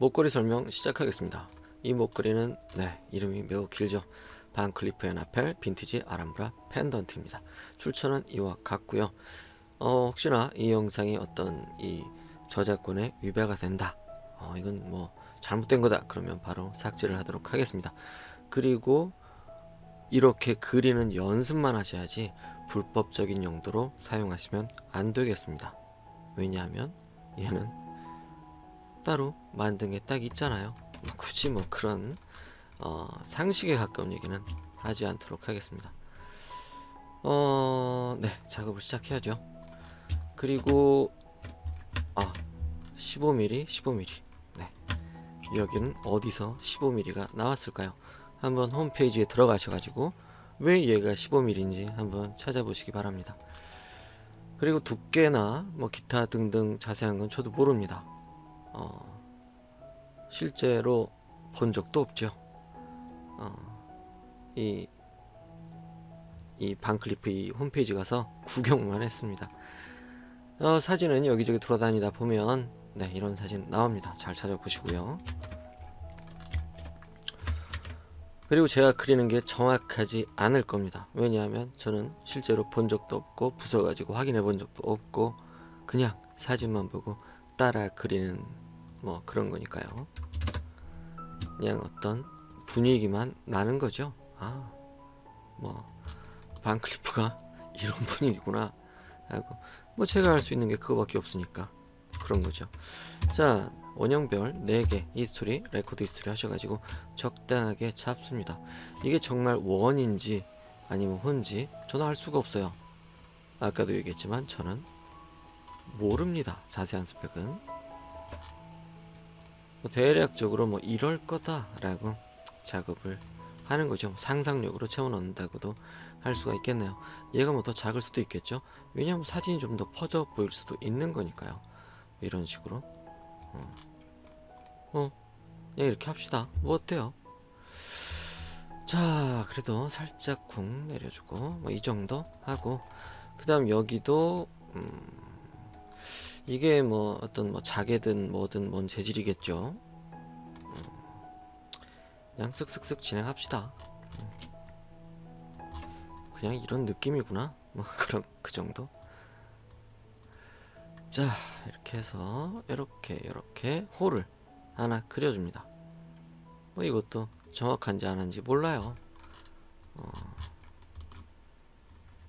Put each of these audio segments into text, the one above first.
목걸이 설명 시작하겠습니다. 이 목걸이는 네 이름이 매우 길죠. 반클리프 에나펠 빈티지 아람브라 펜던트입니다. 출처는 이와 같고요. 어, 혹시나 이 영상이 어떤 이 저작권에 위배가 된다. 어, 이건 뭐 잘못된 거다. 그러면 바로 삭제를 하도록 하겠습니다. 그리고 이렇게 그리는 연습만 하셔야지 불법적인 용도로 사용하시면 안 되겠습니다. 왜냐하면 얘는 따로 만든 게 딱 있잖아요. 뭐 굳이 뭐 그런 어, 상식에 가까운 얘기는 하지 않도록 하겠습니다. 어, 네, 작업을 시작해야죠. 그리고 아, 15mm, 15mm. 네. 여기는 어디서 15mm가 나왔을까요? 한번 홈페이지에 들어가셔가지고 왜 얘가 15mm인지 한번 찾아보시기 바랍니다. 그리고 두께나 뭐 기타 등등 자세한 건 저도 모릅니다. 어, 실제로 본 적도 없죠. 어, 이, 이 반클리프 이 홈페이지 가서 구경만 했습니다. 어, 사진은 여기저기 돌아다니다 보면 네, 이런 사진 나옵니다. 잘 찾아보시고요. 그리고 제가 그리는 게 정확하지 않을 겁니다. 왜냐하면 저는 실제로 본 적도 없고 부숴가지고 확인해 본 적도 없고 그냥 사진만 보고 따라 그리는 뭐 그런 거니까요. 그냥 어떤 분위기만 나는 거죠. 아, 뭐 반클리프가 이런 분위기구나 하고 뭐 제가 할 수 있는 게 그거밖에 없으니까 그런 거죠. 자, 원형별 4개 히스토리, 레코드 히스토리 하셔가지고 적당하게 잡습니다. 이게 정말 원인지 아니면 혼지 저는 알 수가 없어요. 아까도 얘기했지만 저는 모릅니다. 자세한 스펙은. 뭐 대략적으로 뭐 이럴 거다라고 작업을 하는 거죠. 상상력으로 채워넣는다고도 할 수가 있겠네요. 얘가 뭐 더 작을 수도 있겠죠. 왜냐하면 사진이 좀 더 퍼져 보일 수도 있는 거니까요. 이런 식으로. 어. 어, 그냥 이렇게 합시다. 뭐 어때요? 자, 그래도 살짝 쿵 내려주고 뭐 이 정도 하고 그 다음 여기도 음, 이게 뭐 어떤 뭐 자개든 뭐든 뭔 재질이겠죠. 음, 그냥 쓱쓱쓱 진행합시다. 음. 그냥 이런 느낌이구나. 뭐 그런 그 정도. 자, 이렇게 해서 이렇게 이렇게 홀을 하나 그려줍니다. 뭐 이것도 정확한지 안 한지 몰라요. 어,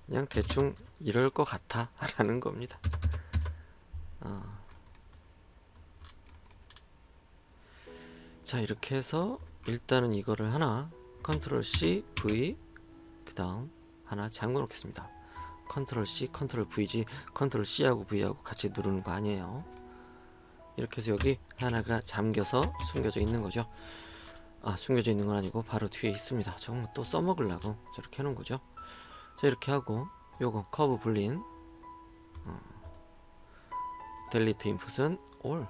그냥 대충 이럴 것 같아 라는 겁니다. 어. 자 이렇게 해서 일단은 이거를 하나 컨트롤 C V 그 다음 하나 잠궈 놓겠습니다. 컨트롤 C 컨트롤 V지 컨트롤 C하고 V하고 같이 누르는 거 아니에요. 이렇게 해서 여기 하나가 잠겨서 숨겨져 있는 거죠. 아 숨겨져 있는 건 아니고 바로 뒤에 있습니다. 저건 또 써먹으려고 저렇게 해놓은 거죠. 자 이렇게 하고 요거 커브 불린 어, 델리트 인풋은 올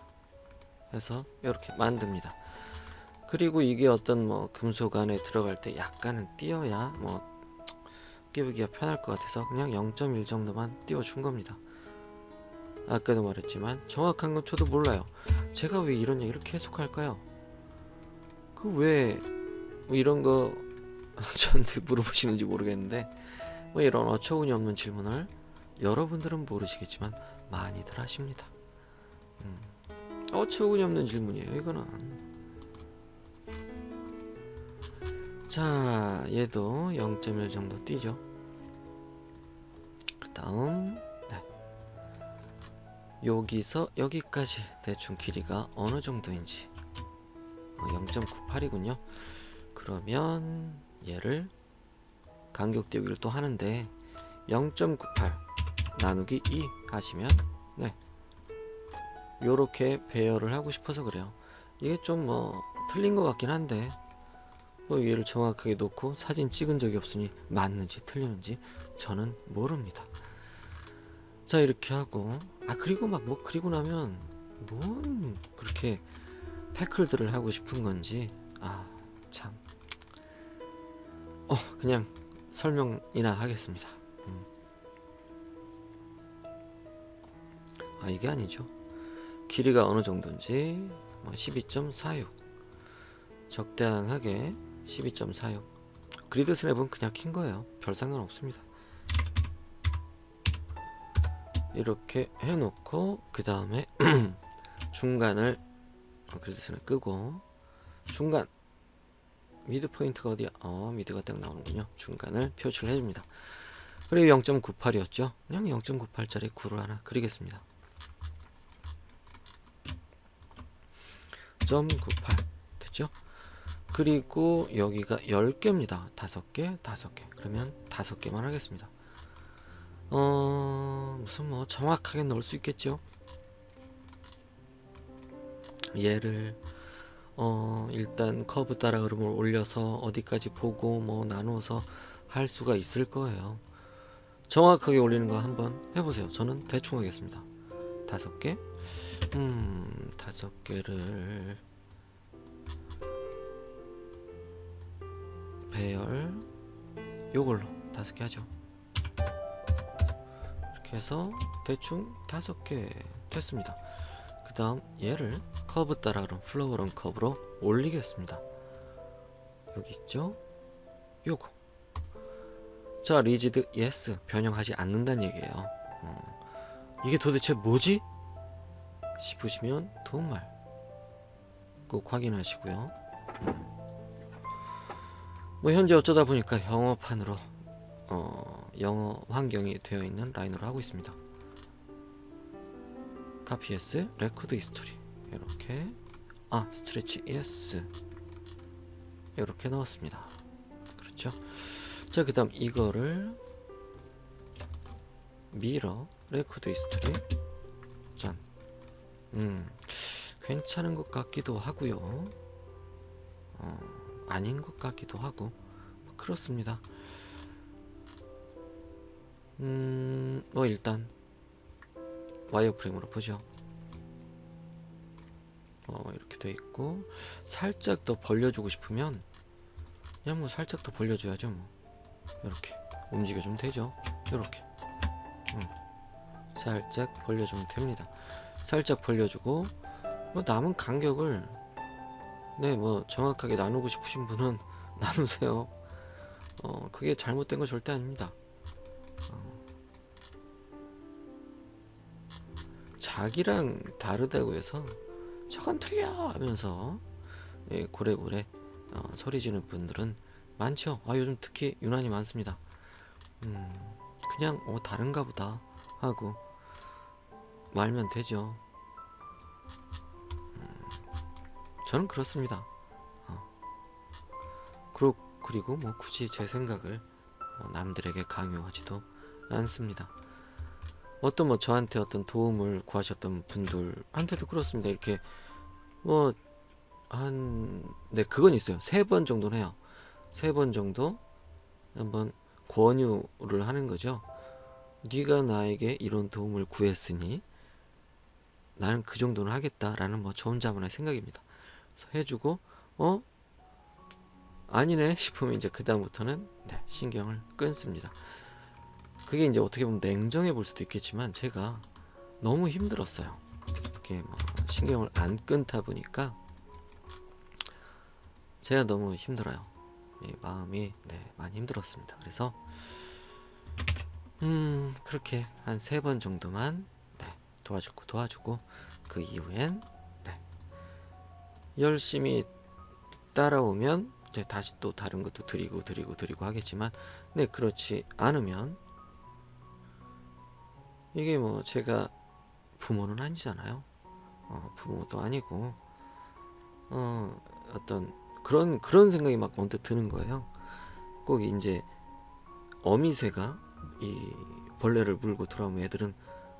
해서 이렇게 만듭니다. 그리고 이게 어떤 뭐 금속 안에 들어갈 때 약간은 띄어야 뭐 끼우기가 편할 것 같아서 그냥 0.1 정도만 띄워준 겁니다. 아까도 말했지만 정확한 건 저도 몰라요. 제가 왜 이런 얘기를 계속 할까요? 그왜뭐 이런 거 저한테 물어보시는지 모르겠는데 뭐 이런 어처구니 없는 질문을 여러분들은 모르시겠지만 많이들 하십니다. 음. 어처구니 없는 질문이에요 이거는. 자 얘도 0.1 정도 뛰죠. 그 다음 여기서 여기까지 대충 길이가 어느 정도인지 0.98이군요. 그러면 얘를 간격 띄우기를 또 하는데 0.98 나누기 2 하시면 네 요렇게 배열을 하고 싶어서 그래요. 이게 좀 뭐 틀린 것 같긴 한데 뭐 얘를 정확하게 놓고 사진 찍은 적이 없으니 맞는지 틀리는지 저는 모릅니다. 자 이렇게 하고 아 그리고 막 뭐 그리고 나면 뭔 그렇게 태클들을 하고 싶은 건지 아참 어 그냥 설명이나 하겠습니다 음. 아 이게 아니죠 길이가 어느 정도인지 뭐12.46 적당하게 12.46 그리드 스냅은 그냥 킨 거예요. 별 상관 없습니다. 이렇게 해놓고 그 다음에 중간을 어, 그리드 스냅 끄고 중간. 미드 포인트가 어디야? 어 미드가 딱 나오는군요. 중간을 표시를 해줍니다. 그리고 0.98이었죠? 그냥 0.98짜리 9를 하나 그리겠습니다 0.98 됐죠? 그리고 여기가 10개입니다. 5개, 5개. 그러면 5개만 하겠습니다. 어, 무슨 뭐 정확하게 넣을 수 있겠죠? 얘를 어, 일단 커브 따라 흐름을 올려서 어디까지 보고 뭐 나눠서 할 수가 있을 거예요. 정확하게 올리는 거 한번 해보세요. 저는 대충 하겠습니다. 다섯 개. 음, 다섯 개를 배열 요걸로 다섯 개 하죠. 이렇게 해서 대충 다섯 개 됐습니다. 그 다음 얘를 커브 따라로 플로우런 커브로 올리겠습니다. 여기 있죠? 요거. 자, 리지드 예스 변형하지 않는다는 얘기예요. 어, 이게 도대체 뭐지? 싶으시면 도움말 꼭 확인하시고요. 음. 뭐 현재 어쩌다 보니까 영어판으로 어, 영어 환경이 되어 있는 라인으로 하고 있습니다. 카피 S 레코드 히스토리 이렇게 아 스트레치 ES 이렇게 넣었습니다. 그렇죠? 자 그다음 이거를 미러 레코드 히스토리 짠. 음 괜찮은 것 같기도 하고요. 어, 아닌 것 같기도 하고 뭐 그렇습니다. 음, 뭐 일단 와이어프레임으로 보죠. 어, 이렇게 돼 있고 살짝 더 벌려주고 싶으면 그냥 뭐 살짝 더 벌려줘야죠. 뭐 이렇게 움직여주면 되죠. 이렇게 음, 살짝 벌려주면 됩니다. 살짝 벌려주고 뭐 남은 간격을 네 뭐 정확하게 나누고 싶으신 분은 나누세요. 어 그게 잘못된 건 절대 아닙니다. 어, 자기랑 다르다고 해서 저건 틀려 하면서 예, 고래고래 어, 소리 지는 분들은 많죠. 아 요즘 특히 유난히 많습니다. 음, 그냥 어 다른가 보다 하고 말면 되죠. 음, 저는 그렇습니다. 어. 그리고, 뭐 굳이 제 생각을 어, 남들에게 강요하지도 않습니다. 어떤 뭐 저한테 어떤 도움을 구하셨던 분들한테도 그렇습니다. 이렇게 뭐 한 네 그건 있어요. 세 번 정도는 해요. 세 번 정도 한번 권유를 하는 거죠. 네가 나에게 이런 도움을 구했으니 나는 그 정도는 하겠다라는 뭐 저 혼자만의 생각입니다. 그래서 해주고 어 아니네 싶으면 이제 그 다음부터는 네, 신경을 끊습니다. 그게 이제 어떻게 보면 냉정해 볼 수도 있겠지만 제가 너무 힘들었어요. 이렇게 뭐 신경을 안 끊다 보니까 제가 너무 힘들어요. 이 마음이 네, 많이 힘들었습니다. 그래서 음 그렇게 한 세 번 정도만 네, 도와주고 도와주고 그 이후엔 네, 열심히 따라오면 이제 다시 또 다른 것도 드리고 드리고 드리고 하겠지만 네 그렇지 않으면 이게 뭐 제가 부모는 아니잖아요. 어, 부모도 아니고 어, 어떤 그런 그런 생각이 막 언뜻 드는 거예요. 꼭 이제 어미새가 이 벌레를 물고 돌아오면 애들은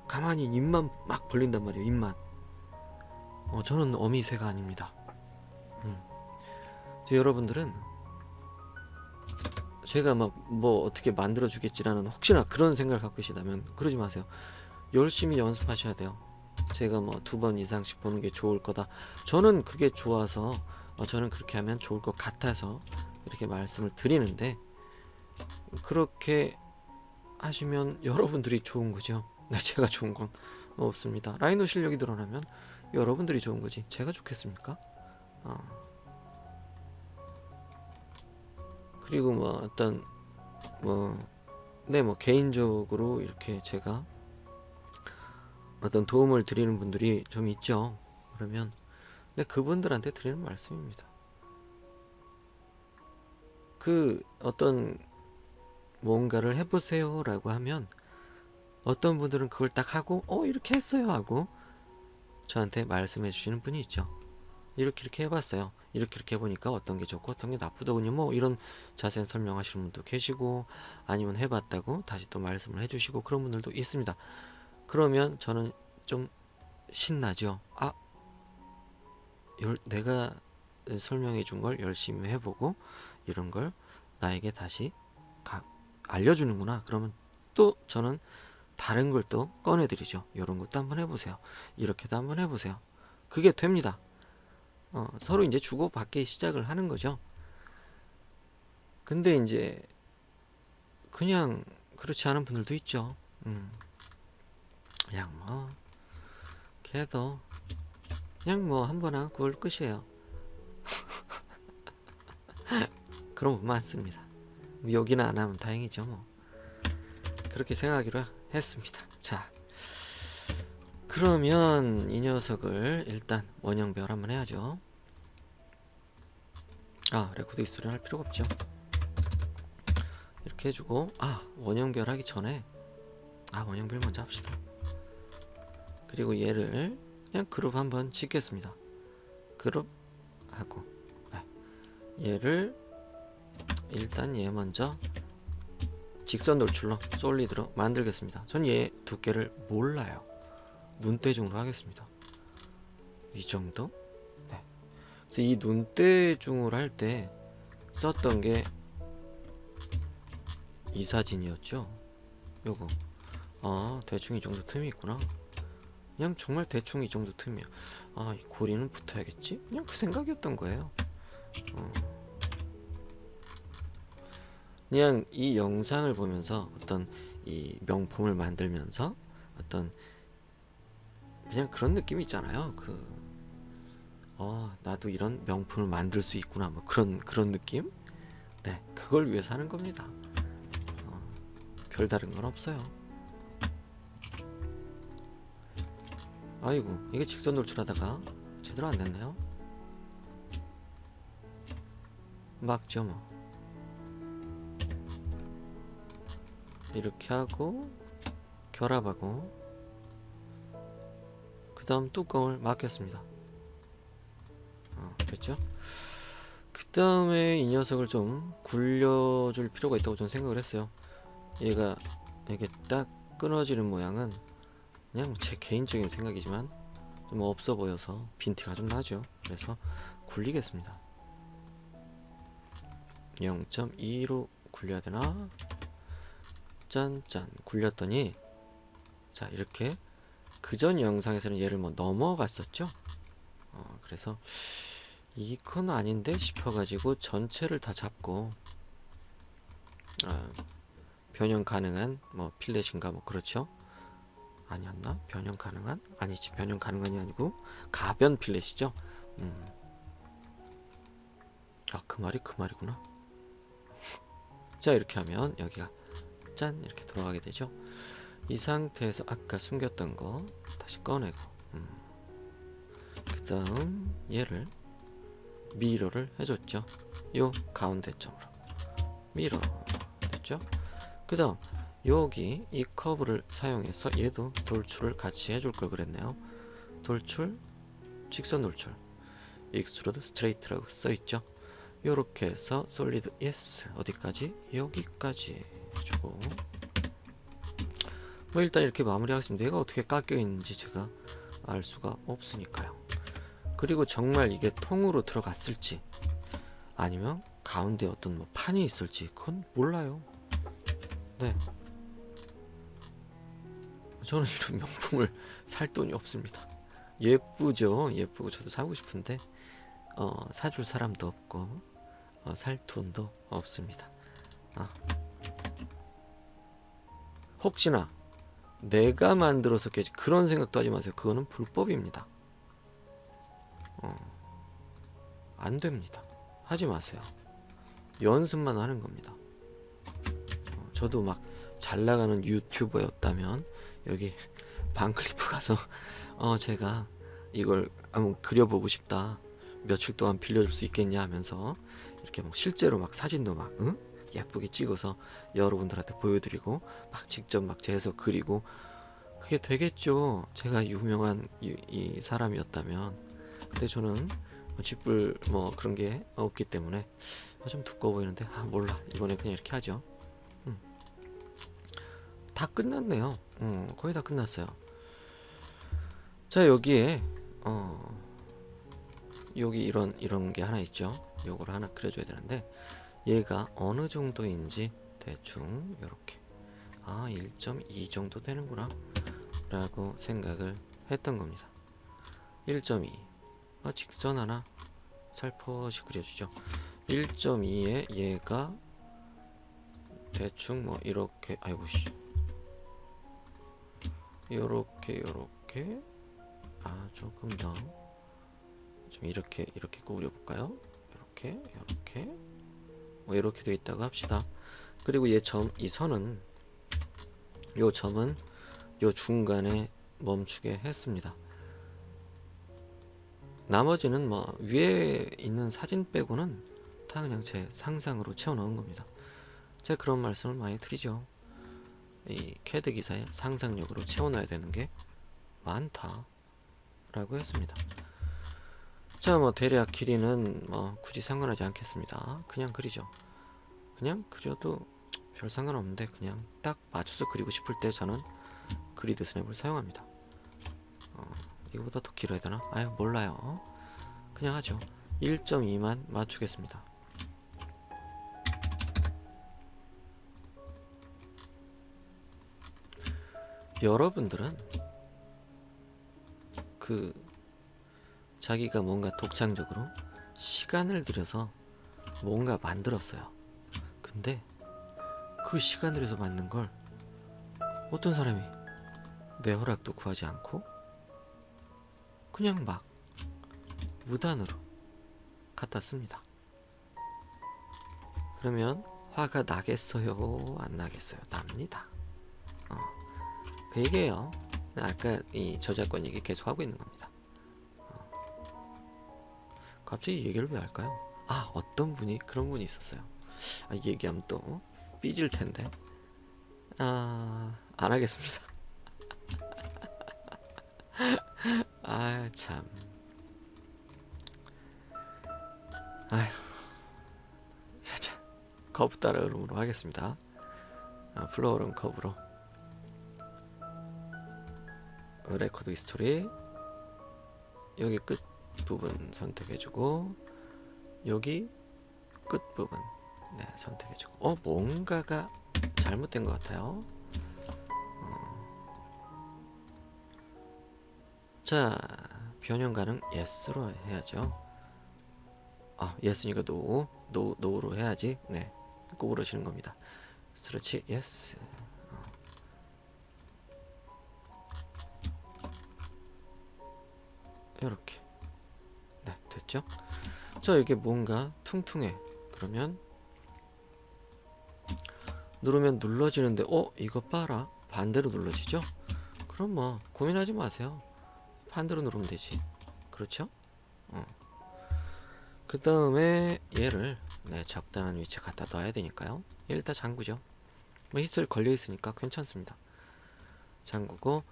가만히 입만 막 벌린단 말이에요. 입만. 어, 저는 어미새가 아닙니다. 음. 저 여러분들은 제가 막 뭐 어떻게 만들어 주겠지라는 혹시나 그런 생각을 갖고 계시다면 그러지 마세요. 열심히 연습하셔야 돼요. 제가 뭐 두 번 이상씩 보는 게 좋을 거다. 저는 그게 좋아서 어, 저는 그렇게 하면 좋을 것 같아서 이렇게 말씀을 드리는데 그렇게 하시면 여러분들이 좋은 거죠. 네, 제가 좋은 건 없습니다. 라이노 실력이 드러나면 여러분들이 좋은 거지 제가 좋겠습니까? 어. 그리고 뭐 어떤 뭐 네 뭐 개인적으로 이렇게 제가 어떤 도움을 드리는 분들이 좀 있죠. 그러면 네 그분들한테 드리는 말씀입니다. 그 어떤 뭔가를 해보세요라고 하면 어떤 분들은 그걸 딱 하고 어 이렇게 했어요 하고 저한테 말씀해 주시는 분이 있죠. 이렇게 이렇게 해봤어요. 이렇게 이렇게 해보니까 어떤 게 좋고 어떤 게 나쁘더군요. 뭐 이런 자세한 설명하시는 분도 계시고 아니면 해봤다고 다시 또 말씀을 해주시고 그런 분들도 있습니다. 그러면 저는 좀 신나죠. 아, 열, 내가 설명해 준 걸 열심히 해보고 이런 걸 나에게 다시 가, 알려주는구나. 그러면 또 저는 다른 걸 또 꺼내드리죠. 이런 것도 한번 해보세요. 이렇게도 한번 해보세요. 그게 됩니다. 어, 서로 이제 주고받기 시작을 하는 거죠. 근데 이제 그냥 그렇지 않은 분들도 있죠. 음. 그냥 뭐 걔도 그냥 뭐 한 번 하고 그걸 끝이에요. 그런 분 많습니다. 여기는 안 하면 다행이죠 뭐. 그렇게 생각하기로 했습니다. 자, 그러면 이 녀석을 일단 원형별 한번 해야죠. 아, 레코드 익스토리 할 필요가 없죠. 이렇게 해주고, 아, 원형별 하기 전에, 아, 원형별 먼저 합시다. 그리고 얘를 그냥 그룹 한번 짓겠습니다. 그룹 하고, 네. 얘를 일단 얘 먼저 직선 돌출로 솔리드로 만들겠습니다. 전 얘 두께를 몰라요. 눈대중으로 하겠습니다. 이 정도? 네. 그래서 이 눈대중으로 할 때 썼던 게 이 사진이었죠. 요거. 아, 대충 이 정도 틈이 있구나. 그냥 정말 대충 이 정도 틈이야. 아, 이 고리는 붙어야겠지? 그냥 그 생각이었던 거예요. 어. 그냥 이 영상을 보면서 어떤 이 명품을 만들면서 어떤 그냥 그런 느낌이 있잖아요. 그, 어, 나도 이런 명품을 만들 수 있구나. 뭐 그런, 그런 느낌? 네, 그걸 위해서 하는 겁니다. 어, 별다른 건 없어요. 아이고, 이게 직선 돌출하다가 제대로 안 됐네요. 막죠, 뭐. 이렇게 하고, 결합하고, 그 다음 뚜껑을 막겠습니다. 어, 됐죠? 그 다음에 이 녀석을 좀 굴려줄 필요가 있다고 저는 생각을 했어요. 얘가 이게 딱 끊어지는 모양은 그냥 제 개인적인 생각이지만 좀 없어 보여서 빈티가 좀 나죠. 그래서 굴리겠습니다. 0.2로 굴려야 되나? 짠짠 굴렸더니 자 이렇게 그 전 영상에서는 얘를 뭐 넘어갔었죠. 어, 그래서 이건 아닌데 싶어가지고 전체를 다 잡고 어, 변형 가능한 뭐 필렛인가 뭐 그렇죠. 아니었나? 변형 가능한? 아니지 변형 가능한이 아니고 가변 필렛이죠. 음. 아그 말이 그 말이구나. 자 이렇게 하면 여기가 짠 이렇게 돌아가게 되죠. 이 상태에서 아까 숨겼던 거 다시 꺼내고 음. 그 다음 얘를 미러를 해줬죠. 요 가운데 점으로. 미러. 됐죠? 그 다음 여기 이 커브를 사용해서 얘도 돌출을 같이 해줄 걸 그랬네요. 돌출 직선 돌출. 익스트루드 스트레이트라고 써있죠 요렇게 해서 솔리드 예스 어디까지 여기까지 해주고 뭐 일단 이렇게 마무리하겠습니다. 얘가 어떻게 깎여 있는지 제가 알 수가 없으니까요. 그리고 정말 이게 통으로 들어갔을지 아니면 가운데 어떤 뭐 판이 있을지 그건 몰라요. 네. 저는 이런 명품을 살 돈이 없습니다. 예쁘죠. 예쁘고 저도 사고 싶은데 어, 사줄 사람도 없고 어, 살 돈도 없습니다. 아. 혹시나 내가 만들어서 깨지 그런 생각도 하지 마세요. 그거는 불법입니다. 어, 안 됩니다. 하지 마세요. 연습만 하는 겁니다. 어, 저도 막 잘 나가는 유튜버였다면 여기 방클리프 가서 어 제가 이걸 한번 그려보고 싶다. 며칠 동안 빌려줄 수 있겠냐 하면서 이렇게 막 실제로 막 사진도 막 응? 예쁘게 찍어서 여러분들한테 보여드리고 막 직접 막 재서 그리고 그게 되겠죠. 제가 유명한 이, 이 사람이었다면. 근데 저는 뭐 짓불 뭐 그런 게 없기 때문에 아, 좀 두꺼워 보이는데 아 몰라 이번에 그냥 이렇게 하죠. 음. 다 끝났네요. 어, 거의 다 끝났어요. 자 여기에 어 여기 이런 이런 게 하나 있죠. 요거를 하나 그려줘야 되는데 얘가 어느 정도인지 대충 이렇게 아 1.2 정도 되는구나 라고 생각을 했던 겁니다. 1.2 아, 직선 하나 살포시 그려주죠. 1.2에 얘가 대충 뭐 이렇게 아이고 씨 요렇게 요렇게 아 조금 더 좀 이렇게 이렇게 구부려 볼까요? 이렇게 이렇게 뭐 이렇게 되어 있다고 합시다. 그리고 얘 점 이 선은 요 점은 요 중간에 멈추게 했습니다. 나머지는 뭐 위에 있는 사진 빼고는 다 그냥 제 상상으로 채워 넣은 겁니다. 제가 그런 말씀을 많이 드리죠. 이 캐드 기사에 상상력으로 채워놔야 되는 게 많다 라고 했습니다. 자, 뭐 대략 길이는 뭐 굳이 상관하지 않겠습니다. 그냥 그리죠. 그냥 그려도 별 상관없는데 그냥 딱 맞춰서 그리고 싶을 때 저는 그리드 스냅을 사용합니다. 어, 이거보다 더 길어야 되나? 아유 몰라요. 그냥 하죠. 1.2만 맞추겠습니다. 여러분들은 그 자기가 뭔가 독창적으로 시간을 들여서 뭔가 만들었어요. 근데 그 시간을 들여서 만든 걸 어떤 사람이 내 허락도 구하지 않고 그냥 막 무단으로 갖다 씁니다. 그러면 화가 나겠어요? 안 나겠어요? 납니다. 어, 그 얘기예요. 아까 이 저작권 얘기 계속 하고 있는 겁니다. 갑자기 얘기를 왜 할까요? 아 어떤 분이 그런 분이 있었어요. 아, 얘기하면 또 삐질 텐데. 아, 안 하겠습니다. 아, 참. 아휴. 자, 자. 커브 따라 흐름으로 하겠습니다. 아, 플로어 흐름 커브로. 레코드 히스토리. 여기 끝 부분 선택해주고, 여기 끝 부분. 네, 선택해주고. 어, 뭔가가 잘못된 것 같아요. 어. 자, 변형 가능 yes로 해야죠. 아, yes니까 no, no, no로 해야지. 네, 구부러지는 겁니다. 스트레치 yes. 이렇게. 네, 됐죠? 자, 이게 뭔가 퉁퉁해. 그러면 누르면 눌러지는데 어 이거 봐라. 반대로 눌러지죠? 그럼 뭐 고민하지 마세요. 반대로 누르면 되지. 그렇죠? 어. 그 다음에 얘를 네, 적당한 위치에 갖다 놔야 되니까요. 일단 잠그죠? 뭐 히스토리 걸려 있으니까 괜찮습니다. 잠그고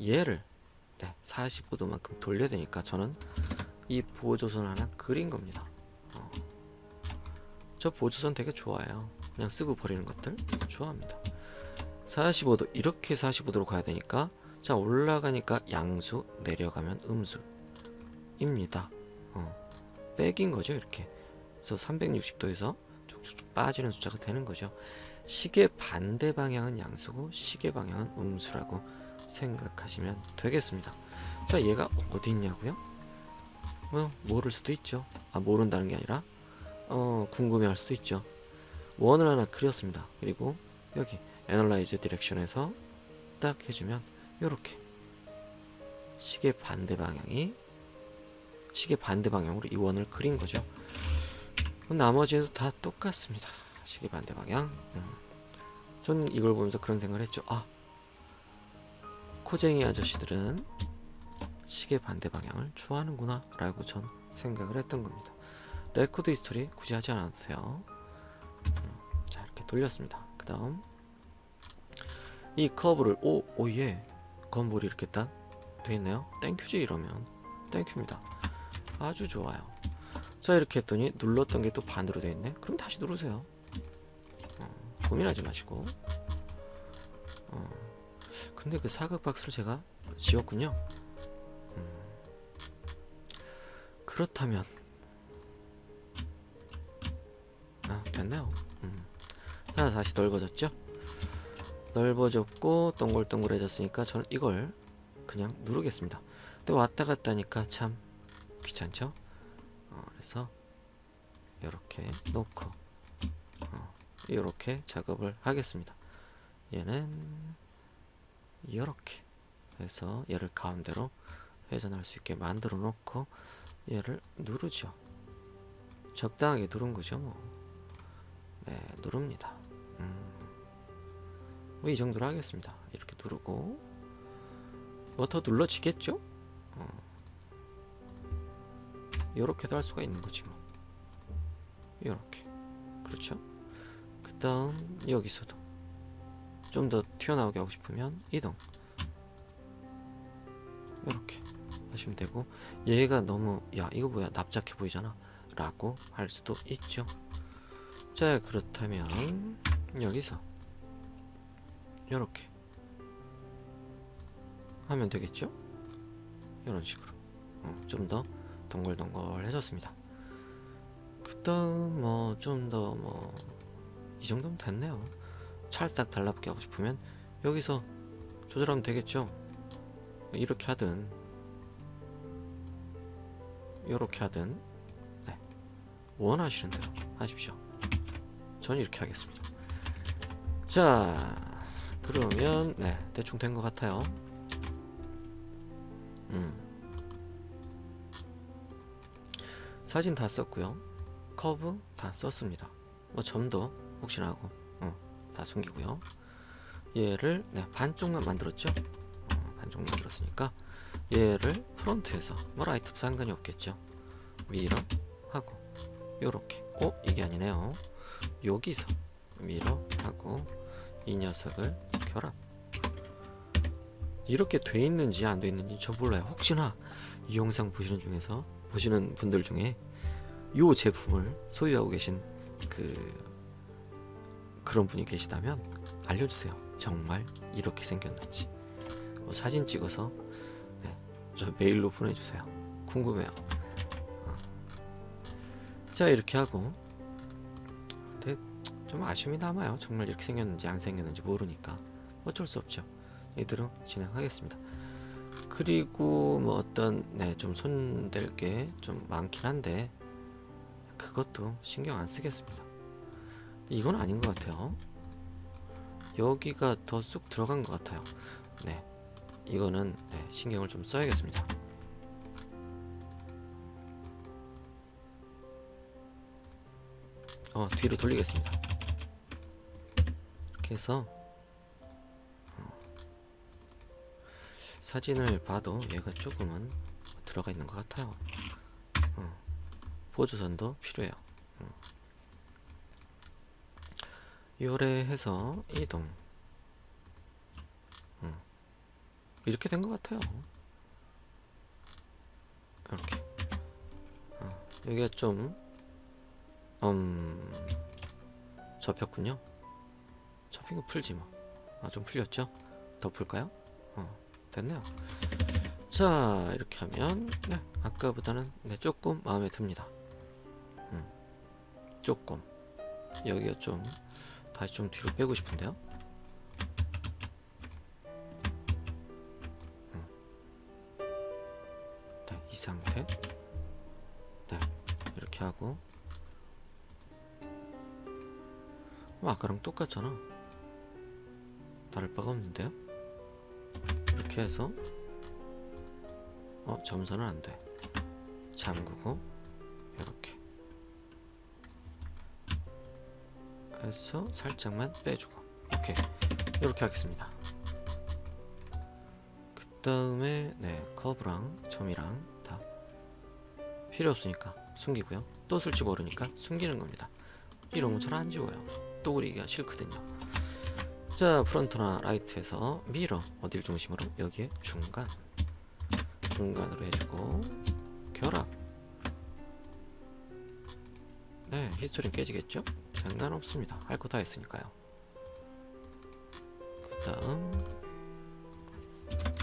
얘를 네, 45도만큼 돌려야 되니까 저는 이 보조선 하나 그린 겁니다. 어. 저 보조선 되게 좋아요. 그냥 쓰고 버리는 것들 좋아합니다. 45도 이렇게 45도로 가야 되니까 자 올라가니까 양수 내려가면 음수입니다. 어, 백인 거죠 이렇게. 그래서 360도에서 쭉쭉쭉 빠지는 숫자가 되는 거죠. 시계 반대 방향은 양수고 시계 방향은 음수라고 생각하시면 되겠습니다. 자 얘가 어디 있냐고요 뭐 모를 수도 있죠 아 모른다는 게 아니라 어 궁금해할 수도 있죠 원을 하나 그렸습니다. 그리고 여기 애널라이즈 디렉션에서 딱 해주면 이렇게 시계 반대 방향이 시계 반대 방향으로 이 원을 그린 거죠. 나머지도 다 똑같습니다. 시계 반대 방향. 음. 전 이걸 보면서 그런 생각을 했죠. 아, 코쟁이 아저씨들은 시계 반대 방향을 좋아하는구나 라고 전 생각을 했던 겁니다. 레코드 히스토리 굳이 하지 않았어요. 음, 자 이렇게 돌렸습니다. 그 다음 이 커브를 오 오예 건물이 이렇게 딱 돼있네요. 땡큐지 이러면 땡큐입니다. 아주 좋아요. 자 이렇게 했더니 눌렀던 게 또 반대로 돼있네. 그럼 다시 누르세요. 어, 고민하지 마시고. 어, 근데 그 사각 박스를 제가 지웠군요. 그렇다면 아 됐네요. 음. 자 다시 넓어졌죠? 넓어졌고 동글동글해졌으니까 저는 이걸 그냥 누르겠습니다. 근데 왔다 갔다 하니까 참 귀찮죠? 어, 그래서 이렇게 놓고 어, 이렇게 작업을 하겠습니다. 얘는 이렇게 해서 얘를 가운데로 회전할 수 있게 만들어 놓고 얘를 누르죠. 적당하게 누른 거죠, 뭐. 네, 누릅니다. 음. 뭐 이 정도로 하겠습니다. 이렇게 누르고 뭐 더 눌러지겠죠? 어. 이렇게도 할 수가 있는 거지 뭐. 이렇게 그렇죠? 그 다음 여기서도 좀 더 튀어나오게 하고 싶으면 이동 이렇게 하시면 되고 얘가 너무 야 이거 뭐야 납작해 보이잖아 라고 할 수도 있죠 자 그렇다면 여기서 이렇게 하면 되겠죠? 이런 식으로 어, 좀더 동글동글해졌습니다. 그 다음 뭐 좀 더 뭐 이 정도면 됐네요. 찰싹 달라붙게 하고 싶으면 여기서 조절하면 되겠죠? 이렇게 하든 이렇게 하든 네. 원하시는 대로 하십시오. 저는 이렇게 하겠습니다. 자 그러면 네 대충 된 것 같아요. 음. 사진 다 썼고요. 커브 다 썼습니다. 뭐 점도 혹시나 하고 어, 다 숨기고요. 얘를 네, 반쪽만 만들었죠. 어, 반쪽 만들었으니까 얘를 프론트에서 뭐 라이트도 상관이 없겠죠. 미러 하고 요렇게. 어 이게 아니네요. 여기서 미러 하고 이 녀석을 결합. 이렇게 돼 있는지 안 돼 있는지 저 몰라요. 혹시나 이 영상 보시는 중에서 보시는 분들 중에 이 제품을 소유하고 계신 그 그런 분이 계시다면 알려주세요. 정말 이렇게 생겼는지 뭐 사진 찍어서 네, 저 메일로 보내주세요. 궁금해요. 어. 자 이렇게 하고 근데 좀 아쉬움이 남아요. 정말 이렇게 생겼는지 안 생겼는지 모르니까 어쩔 수 없죠. 이대로 진행하겠습니다. 그리고 뭐 어떤 네 좀 손댈 게 좀 많긴 한데 그것도 신경 안 쓰겠습니다. 이건 아닌 것 같아요. 여기가 더 쑥 들어간 것 같아요. 네, 이거는 네, 신경을 좀 써야겠습니다. 어 뒤로 돌리겠습니다. 이렇게 해서 사진을 봐도 얘가 조금은 들어가 있는 것 같아요. 어, 보조선도 필요해요. 어. 요래해서 이동. 어. 이렇게 된 것 같아요. 이렇게. 어, 여기가 좀, 음, 접혔군요. 접힌 거 풀지 뭐. 아, 좀 풀렸죠? 더 풀까요? 어. 됐네요. 자 이렇게 하면 네, 아까보다는 네, 조금 마음에 듭니다. 음, 조금 여기가 좀 다시 좀 뒤로 빼고 싶은데요. 아까랑 똑같잖아. 다를 바가 없는데요. 이렇게 해서 어 점선은 안돼. 잠그고 이렇게. 해서 살짝만 빼주고. 오케이. 이렇게 하겠습니다. 그 다음에 네 커브랑 점이랑 다 필요 없으니까 숨기고요. 또 쓸지 모르니까 숨기는 겁니다. 이런 건 잘 안 지워요 또 그리기가 싫거든요. 자 프론트나 라이트에서 미러 어딜 중심으로 여기에 중간. 중간으로 해주고 결합. 네 히스토리는 깨지겠죠? 상관없습니다. 할 거 다 했으니까요. 그 다음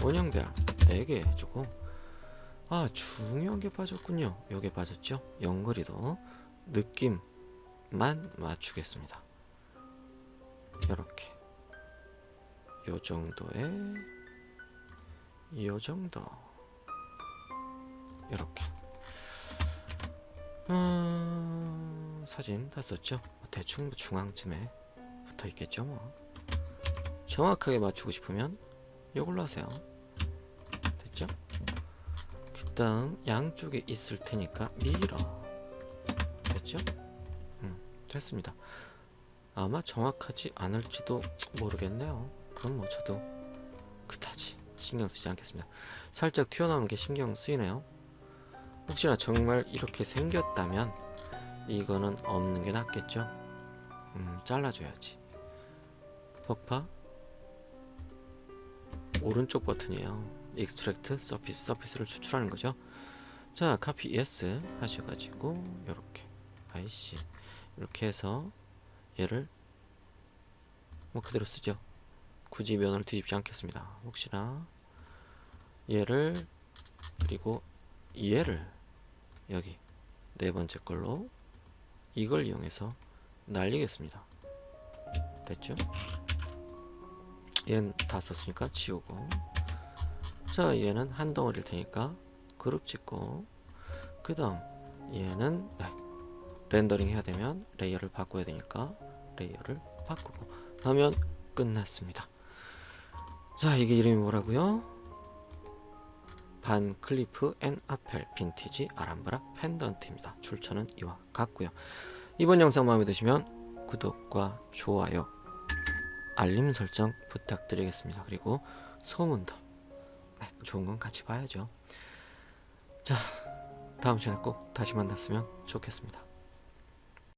원형별 4개 해주고 아 중요한 게 빠졌군요. 여기 빠졌죠? 연거리도 느낌만 맞추겠습니다 이렇게. 요 정도에 요 정도. 이렇게. 음, 사진 다 썼죠? 뭐 대충 중앙쯤에 붙어 있겠죠 뭐. 정확하게 맞추고 싶으면 이걸로 하세요. 됐죠? 그 다음 양쪽에 있을 테니까 밀어. 됐죠? 음, 됐습니다 아마 정확하지 않을지도 모르겠네요. 그럼 뭐 저도 그다지 신경 쓰지 않겠습니다. 살짝 튀어나오는 게 신경 쓰이네요. 혹시나 정말 이렇게 생겼다면 이거는 없는 게 낫겠죠? 음, 잘라줘야지. 폭파? 오른쪽 버튼이에요. 익스트랙트 서피스 서피스를 추출하는 거죠. 자 카피 yes 하셔가지고 이렇게 IC 이렇게 해서 얘를 뭐 그대로 쓰죠. 굳이 면을 뒤집지 않겠습니다. 혹시나 얘를 그리고 얘를 여기 네 번째 걸로 이걸 이용해서 날리겠습니다. 됐죠? 얘는 다 썼으니까 지우고. 자 얘는 한 덩어리일 테니까 그룹 찍고 그 다음 얘는 네, 렌더링 해야 되면 레이어를 바꿔야 되니까 레이어를 바꾸고 하면 끝났습니다. 자 이게 이름이 뭐라고요? 반 클리프 앤 아펠 빈티지 아람브라 펜던트입니다. 출처는 이와 같고요. 이번 영상 마음에 드시면 구독과 좋아요 알림 설정 부탁드리겠습니다. 그리고 소문도 네, 좋은 건 같이 봐야죠. 자 다음 시간에 꼭 다시 만났으면 좋겠습니다